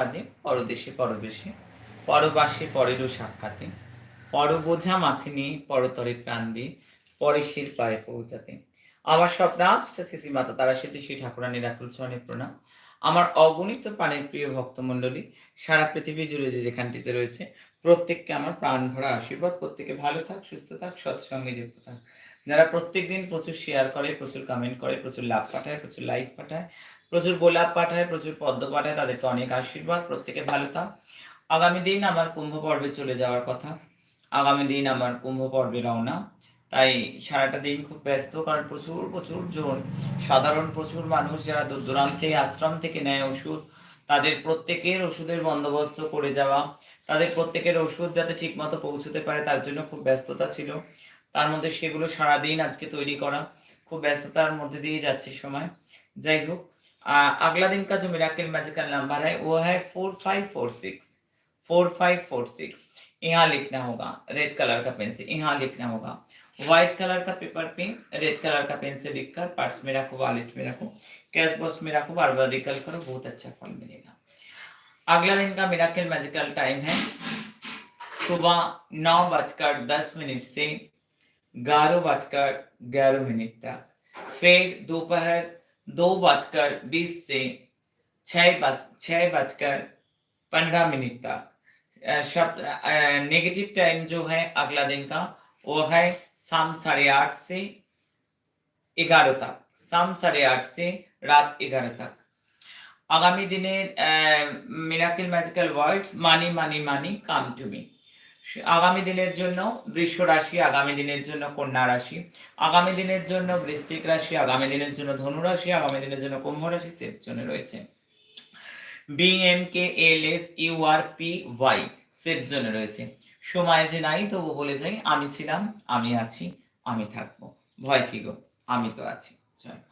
কাজে পরদেশে পরবেশে, পরবাসে পরেরও সাক্ষাতে পর বোঝা মাথে নিয়ে পরতরে প্রাণ দিয়ে পরেশের পায়ে পৌঁছাতে। আমার মাতা তারা সেতু শ্রী প্রণাম। আমার অগণিত প্রাণের প্রিয় ভক্তমণ্ডলী, সারা পৃথিবী জুড়ে যে যেখানটিতে রয়েছে, প্রত্যেককে আমার প্রাণ ভরা আশীর্বাদ। প্রত্যেকে ভালো থাক, সুস্থ থাক, সৎসঙ্গে যুক্ত থাক। যারা প্রত্যেকদিন প্রচুর শেয়ার করে, প্রচুর কমেন্ট করে, প্রচুর লাভ পাঠায়, প্রচুর লাইক পাঠায় প্রচুর গোলাপ পাঠায়, প্রচুর পদ্ম পাঠায়, তাদেরকে অনেক আশীর্বাদ, প্রত্যেকে ভালো থাক। আগামী দিন আমার কুম্ভ পর্বে চলে যাওয়ার কথা। আগামী দিন আমার কুম্ভ পর্বে রওনা। তাই সারাটা দিন খুব ব্যস্ত, কারণ প্রচুর প্রচুর জন। সাধারণ প্রচুর মানুষ যারা দূর দূরান্তে আশ্রম থেকে নেয় ওষুধ, তাদের প্রত্যেকের ওষুধের বন্দোবস্ত করে যাওয়া, তাদের প্রত্যেকের ওষুধ যাতে ঠিকমতো পৌঁছতে পারে, তার জন্য খুব ব্যস্ততা ছিল। তার মধ্যে সেগুলো সারাদিন আজকে তৈরি করা। খুব ব্যস্ততার মধ্যে দিয়ে যাচ্ছে সময়। যাই হোক आ, अगला दिन का जो मिराकल मैजिकल नंबर है वो है four five four six four five four six यहाँ लिखना होगा रेड कलर का पेन से यहाँ लिखना होगा. व्हाइट कलर का पेपर पे रेड कलर का पेन से लिखकर पर्स में रखो वॉलेट में रखो. कैश बॉक्स में रखो बार बार रिकल करो बहुत अच्छा फल मिलेगा. अगला दिन का मिराकल मैजिकल टाइम है. सुबह नौ बजकर दस मिनट से ग्यारह बजकर ग्यारह मिनट तक. फिर दोपहर दो बजकर बीस से छः बज छः बजकर पंद्रह मिनट तक अ, शब्द नेगेटिव टाइम जो है अगला दिन का वो है शाम साढ़े आठ से ग्यारह तक शाम साढ़े आठ से रात ग्यारह तक আগামী দিনের miracle magical word money money money come to me আগামী দিনের জন্য বৃষ রাশি, আগামী দিনের জন্য কন্যা রাশি, আগামী দিনের জন্য বৃশ্চিক রাশি, আগামী দিনের জন্য ধনু রাশি, আগামী দিনের জন্য কুম্ভ রাশি সেফ জোনে রয়েছে। B M K L S U R P Y safe জোনে রয়েছে। সময় যে নাই, তবু বলে যাই, আমি ছিলাম, আমি আছি, আমি থাকব। ভয় কি গো? আমি তো আছি। জয়